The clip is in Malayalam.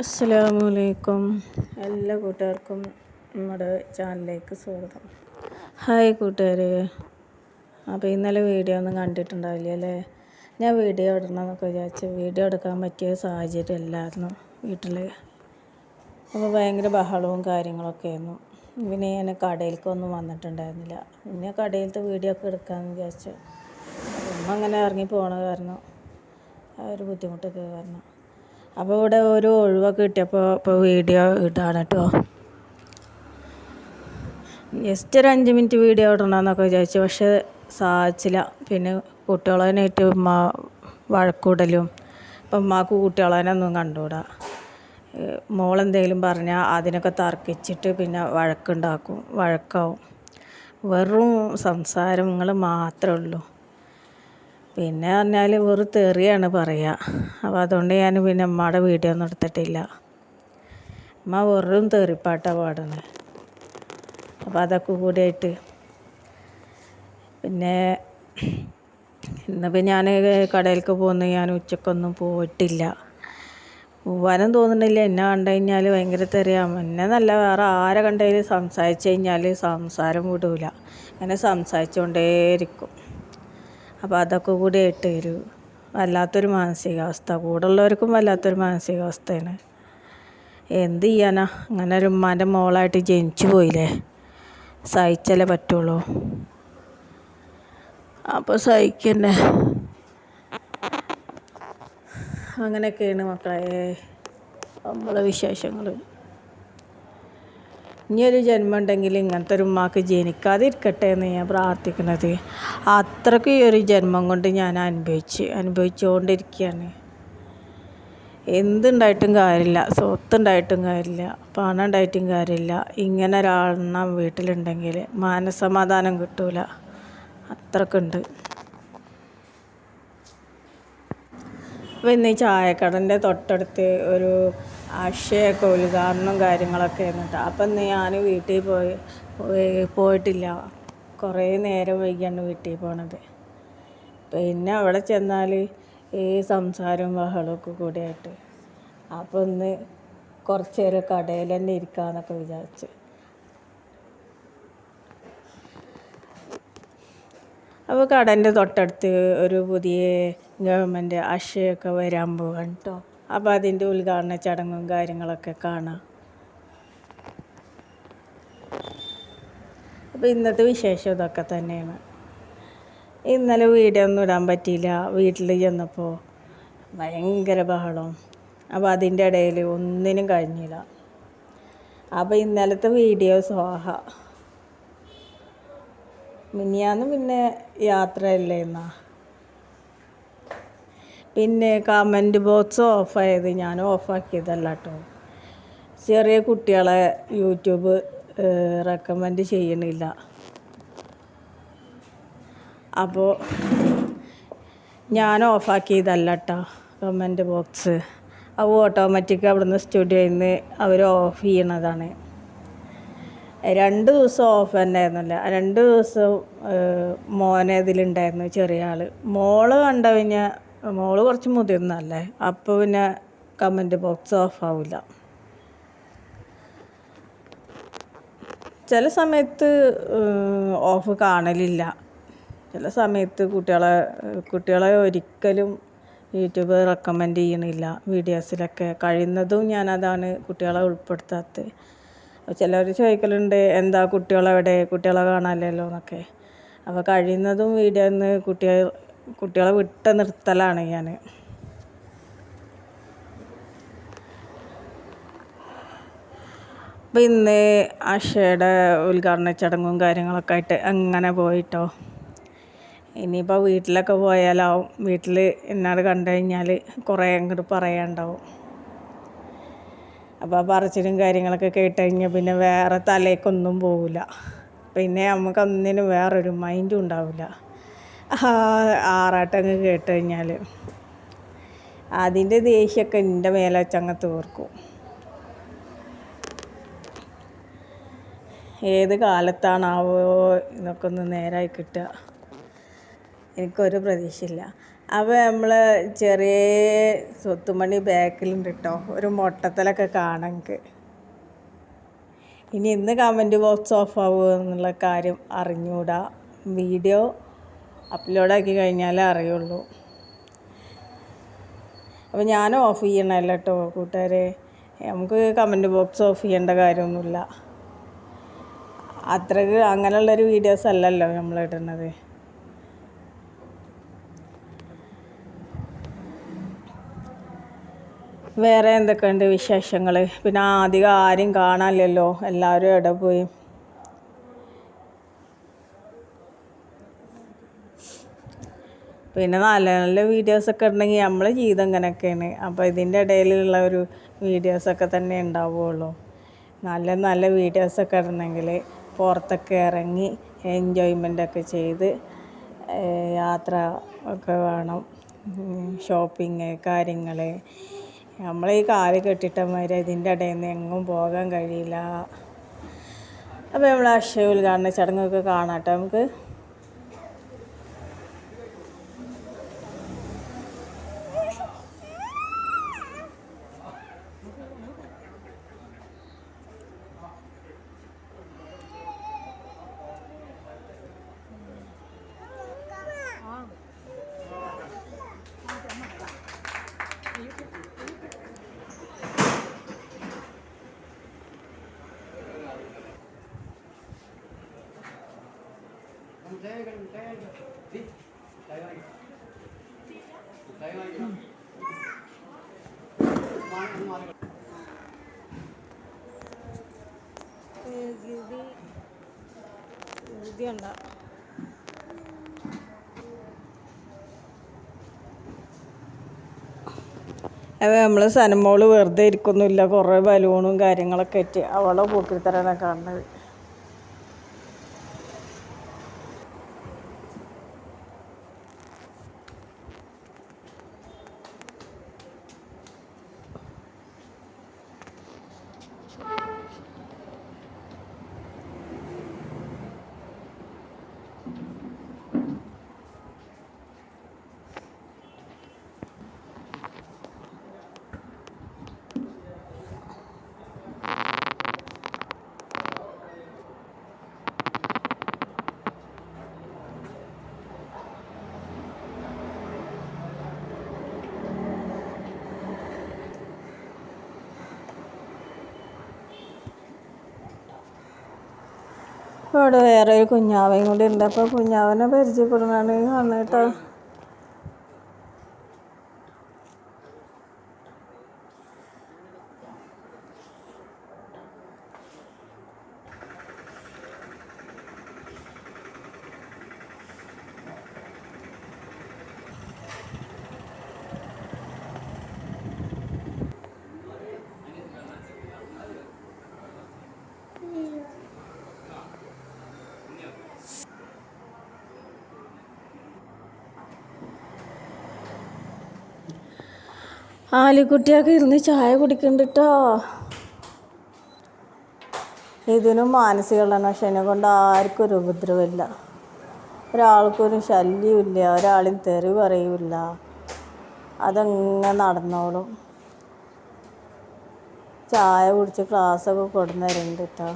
അസ്സലാമലൈക്കും എല്ലാ കൂട്ടുകാർക്കും നമ്മുടെ ചാനലിലേക്ക് സ്വാഗതം. ഹായ് കൂട്ടുകാർ അപ്പോൾ ഇന്നലെ വീഡിയോ ഒന്നും കണ്ടിട്ടുണ്ടാവില്ല അല്ലേ? ഞാൻ വീഡിയോ ഇടണമെന്നൊക്കെ വിചാരിച്ചു വീഡിയോ എടുക്കാൻ പറ്റിയ സാഹചര്യം അല്ലായിരുന്നു വീട്ടിൽ അപ്പോൾ ഭയങ്കര ബഹളവും കാര്യങ്ങളൊക്കെ ആയിരുന്നു. പിന്നെ ഞാൻ കടയിലേക്കൊന്നും വന്നിട്ടുണ്ടായിരുന്നില്ല. പിന്നെ കടയിലത്തെ വീഡിയോ ഒക്കെ എടുക്കാമെന്ന് വിചാരിച്ചു. അങ്ങനെ ഇറങ്ങി പോണ കാരണം ആ ഒരു ബുദ്ധിമുട്ടൊക്കെ കാരണം. അപ്പോൾ ഇവിടെ ഒരു ഒഴിവൊക്കെ കിട്ടിയപ്പോൾ ഇപ്പോൾ വീഡിയോ ഇടാണ് കേട്ടോ ജസ്റ്റ് ഒരു അഞ്ച് മിനിറ്റ് വീഡിയോ ഇടണമെന്നൊക്കെ വിചാരിച്ചു. പക്ഷേ സാധിച്ചില്ല. പിന്നെ കുട്ടികളതിനായിട്ട് ഉമ്മ വഴക്കൂടലും. ഇപ്പം ഉമ്മാക്ക് കുട്ടികളതിനൊന്നും കണ്ടുകൂടാ. മോളെന്തെങ്കിലും പറഞ്ഞാൽ അതിനൊക്കെ തർക്കിച്ചിട്ട് പിന്നെ വഴക്കുണ്ടാക്കും. വഴക്കാവും. വെറും സംസാരം നിങ്ങൾ മാത്രമേ ഉള്ളൂ. പിന്നെ പറഞ്ഞാൽ വെറും തെറിയാണ് പറയുക അപ്പോൾ അതുകൊണ്ട് ഞാൻ പിന്നെ അമ്മയുടെ വീഡിയോ ഒന്നും എടുത്തിട്ടില്ല. അമ്മ വെറും തെറിപ്പാട്ടാണ് പാടുന്നത് അപ്പോൾ അതൊക്കെ കൂടിയായിട്ട് പിന്നെ ഇന്നിപ്പോൾ ഞാൻ കടയിലേക്ക് പോകുന്നു ഞാൻ ഉച്ചക്കൊന്നും പോയിട്ടില്ല. പോവാനും തോന്നുന്നില്ല. എന്നെ കണ്ടു കഴിഞ്ഞാൽ ഭയങ്കര തെറിയാം. എന്നെ നല്ല വേറെ ആരെ കണ്ടതിൽ സംസാരിച്ചു കഴിഞ്ഞാൽ സംസാരം വിടൂല. അങ്ങനെ സംസാരിച്ചുകൊണ്ടേയിരിക്കും അപ്പോൾ അതൊക്കെ കൂടി ആയിട്ട് ഒരു വല്ലാത്തൊരു മാനസികാവസ്ഥ. കൂടെ ഉള്ളവർക്കും വല്ലാത്തൊരു മാനസികാവസ്ഥയാണ്. എന്ത് ചെയ്യാനാ? അങ്ങനെ ഒരു ഉമ്മാന്റെ മോളായിട്ട് ജനിച്ചു പോയില്ലേ? സഹിച്ചല്ലേ പറ്റുള്ളൂ. അപ്പോൾ സഹിക്കന്നെ. അങ്ങനെയൊക്കെയാണ് മക്കളെ നമ്മളെ വിശേഷങ്ങൾ ഇനിയൊരു ജന്മം ഉണ്ടെങ്കിൽ ഇങ്ങനത്തെ ഒരു ഉമ്മാക്ക് ജനിക്കാതിരിക്കട്ടെ എന്ന് ഞാൻ പ്രാർത്ഥിക്കുന്നത്. അത്രയ്ക്ക് ഈ ഒരു ജന്മം കൊണ്ട് ഞാൻ അനുഭവിച്ച് അനുഭവിച്ചുകൊണ്ടിരിക്കുകയാണ് എന്തുണ്ടായിട്ടും കാര്യമില്ല. സ്വത്തുണ്ടായിട്ടും കാര്യമില്ല. പണം ഉണ്ടായിട്ടും കാര്യമില്ല. ഇങ്ങനെ ഒരാളെണ്ണം വീട്ടിലുണ്ടെങ്കിൽ മാനസമാധാനം കിട്ടൂല. അത്രക്കുണ്ട് അപ്പോൾ ഇന്ന് ഈ ചായക്കടന്റെ തൊട്ടടുത്ത് ഒരു അക്ഷയൊക്കെ ഉദ്ഘാടനം കാര്യങ്ങളൊക്കെ ആയിരുന്നു അപ്പോൾ ഇന്ന് ഞാൻ വീട്ടിൽ പോയി പോയിട്ടില്ല. കുറേ നേരം വൈകിയാണ് വീട്ടിൽ പോണത്. പിന്നെ അവിടെ ചെന്നാൽ ഈ സംസാരവും ബഹളമൊക്കെ കൂടിയായിട്ട്. അപ്പോൾ ഒന്ന് കുറച്ച് നേരം കടയിൽ തന്നെ ഇരിക്കാമെന്നൊക്കെ വിചാരിച്ചു. അപ്പോൾ കടന്റെ തൊട്ടടുത്ത് ഒരു പുതിയ ഗവൺമെന്റ് അക്ഷയൊക്കെ വരാൻ പോവാണ് കേട്ടോ അപ്പോൾ അതിന്റെ ഉദ്ഘാടന ചടങ്ങും കാര്യങ്ങളൊക്കെ കാണാം. അപ്പോൾ ഇന്നത്തെ വിശേഷം ഇതൊക്കെ തന്നെയാണ്. ഇന്നലെ വീഡിയോ ഒന്നും ഇടാൻ പറ്റിയില്ല. വീട്ടിൽ ചെന്നപ്പോൾ ഭയങ്കര ബഹളം. അപ്പോൾ അതിന്റെ ഇടയിൽ ഒന്നിനും കഴിഞ്ഞില്ല. അപ്പോൾ ഇന്നലത്തെ വീഡിയോ സ്വാഹ. മിനിയാന്ന് പിന്നെ യാത്രയല്ലേ എന്നാ പിന്നെ കമന്റ് ബോക്സ് ഓഫായത് ഞാൻ ഓഫാക്കിയതല്ല കേട്ടോ ചെറിയ കുട്ടികളെ യൂട്യൂബ് റെക്കമെൻഡ് ചെയ്യണില്ല. അപ്പോൾ ഞാൻ ഓഫാക്കിയതല്ല കേട്ടോ കമന്റ് ബോക്സ് അത് ഓട്ടോമാറ്റിക് അവിടുന്ന് സ്റ്റുഡിയോയിൽ നിന്ന് അവർ ഓഫ് ചെയ്യണതാണ്. രണ്ട് ദിവസം ഓഫ് തന്നെയായിരുന്നില്ല? രണ്ട് ദിവസം മോനെ ഇതിലുണ്ടായിരുന്നു ചെറിയ ആൾ മോൾ കണ്ടു പിന്നെ മോൾ കുറച്ച് മുതിർന്നല്ലേ അപ്പോൾ പിന്നെ കമന്റ് ബോക്സ് ഓഫ് ആവില്ല ചില സമയത്ത് ഓഫ് കാണലില്ല. ചില സമയത്ത് കുട്ടികളെ കുട്ടികളെ ഒരിക്കലും യൂട്യൂബ് റെക്കമെൻഡ് ചെയ്യണില്ല. വീഡിയോസിലൊക്കെ കഴിയുന്നതും ഞാനതാണ് കുട്ടികളെ ഉൾപ്പെടുത്താത്തത്. ചിലർ ചോദിക്കലുണ്ട് എന്താ കുട്ടികളെവിടെ? കുട്ടികളെ കാണാനല്ലോ എന്നൊക്കെ. അപ്പോൾ കഴിയുന്നതും വീഡിയോ നിന്ന് കുട്ടികൾ കുട്ടികളെ വിട്ട് നിർത്തലാണ് ഞാൻ അപ്പോൾ ഇന്ന് അക്ഷയുടെ ഉദ്ഘാടന ചടങ്ങും കാര്യങ്ങളൊക്കെ ആയിട്ട് അങ്ങനെ പോയിട്ടോ. ഇനിയിപ്പോൾ വീട്ടിലൊക്കെ പോയാലാവും. വീട്ടിൽ എന്നോട് കണ്ടു കഴിഞ്ഞാൽ കുറേ അങ്ങോട്ട് പറയാനുണ്ടാവും അപ്പോൾ പറച്ചിലും കാര്യങ്ങളൊക്കെ കേട്ട് കഴിഞ്ഞാൽ പിന്നെ വേറെ തലേക്കൊന്നും പോവില്ല പിന്നെ നമുക്ക് ഒന്നിനും വേറൊരു മൈൻഡും ഉണ്ടാവില്ല ആറാട്ടങ്ങ് കേട്ട് കഴിഞ്ഞാൽ അതിന്റെ ദേഷ്യമൊക്കെ എന്റെ മേലെ വെച്ചങ്ങ് തീർക്കും. ഏത് കാലത്താണാവോ ഇതൊക്കെ ഒന്ന് നേരായി കിട്ടുക. എനിക്കൊരു പ്രതീക്ഷയില്ല. അപ്പോൾ നമ്മൾ ചെറിയ സ്വത്തുമണി ബാക്കിലുണ്ട് കേട്ടോ ഒരു മൊട്ടത്തലൊക്കെ കാണെങ്കിൽ ഇനി ഇന്ന് കമന്റ് ബോക്സ് ഓഫ് ആവുമോ എന്നുള്ള കാര്യം അറിഞ്ഞൂടാ വീഡിയോ അപ്ലോഡാക്കി കഴിഞ്ഞാലേ അറിയുള്ളൂ. അപ്പോൾ ഞാൻ ഓഫ് ചെയ്യണമല്ലോ കേട്ടോ കൂട്ടുകാരെ. നമുക്ക് കമന്റ് ബോക്സ് ഓഫ് ചെയ്യേണ്ട കാര്യമൊന്നുമില്ല. അത്രയ്ക്ക് അങ്ങനെയുള്ളൊരു വീഡിയോസ് അല്ലല്ലോ നമ്മൾ ഇടുന്നത്. വേറെ എന്തൊക്കെയുണ്ട് വിശേഷങ്ങൾ പിന്നെ അധികം ആരും കാണാനില്ലല്ലോ. എല്ലാവരും എവിടെ പോയി? പിന്നെ നല്ല നല്ല വീഡിയോസൊക്കെ ഉണ്ടെങ്കിൽ നമ്മളെ ജീവിതം ഇങ്ങനെയൊക്കെയാണ്. അപ്പോൾ ഇതിന്റെ ഇടയിലുള്ള ഒരു വീഡിയോസൊക്കെ തന്നെ ഉണ്ടാവുകയുള്ളൂ നല്ല നല്ല വീഡിയോസൊക്കെ ഇടണമെങ്കിൽ പുറത്തൊക്കെ ഇറങ്ങി എൻജോയ്മെന്റൊക്കെ ചെയ്ത് യാത്ര ഒക്കെ വേണം. ഷോപ്പിങ് കാര്യങ്ങൾ നമ്മൾ ഈ കാൽ കെട്ടിട്ടമാതിരി ഇതിന്റെ ഇടയിൽ നിന്ന് എങ്ങും പോകാൻ കഴിയില്ല. അപ്പോൾ നമ്മൾ അക്ഷയ ഉദ്ഘാടന ചടങ്ങൊക്കെ കാണാട്ടെ നമുക്ക്. ഇത് അപ്പോൾ നമ്മൾ സനമോൾ വെറുതെ ഇരിക്കൊന്നുമില്ല. കുറേ ബലൂണും കാര്യങ്ങളൊക്കെ ആയിട്ട് അവളെ പോക്കിത്തരാണ് കാണുന്നത്. അവിടെ വേറെ ഒരു കുഞ്ഞാവയും കൂടി ഉണ്ട്. അപ്പോൾ കുഞ്ഞാവനെ പരിചയപ്പെടുന്നതാണ് കാണുന്നത് ആലിക്കുട്ടിയൊക്കെ ഇരുന്ന് ചായ കുടിക്കണ്ടിട്ടോ. ഇതിനും മാനസിക ക്ഷനെ കൊണ്ട് ആർക്കും ഒരു ഉപദ്രവമില്ല. ഒരാൾക്കൊരു ശല്യമില്ല ഒരാളും തെറി പറയൂല അതങ്ങനെ നടന്നോളും. ചായ കുടിച്ച് ക്ലാസ്സൊക്കെ കൊടുന്നരുണ്ട് കേട്ടോ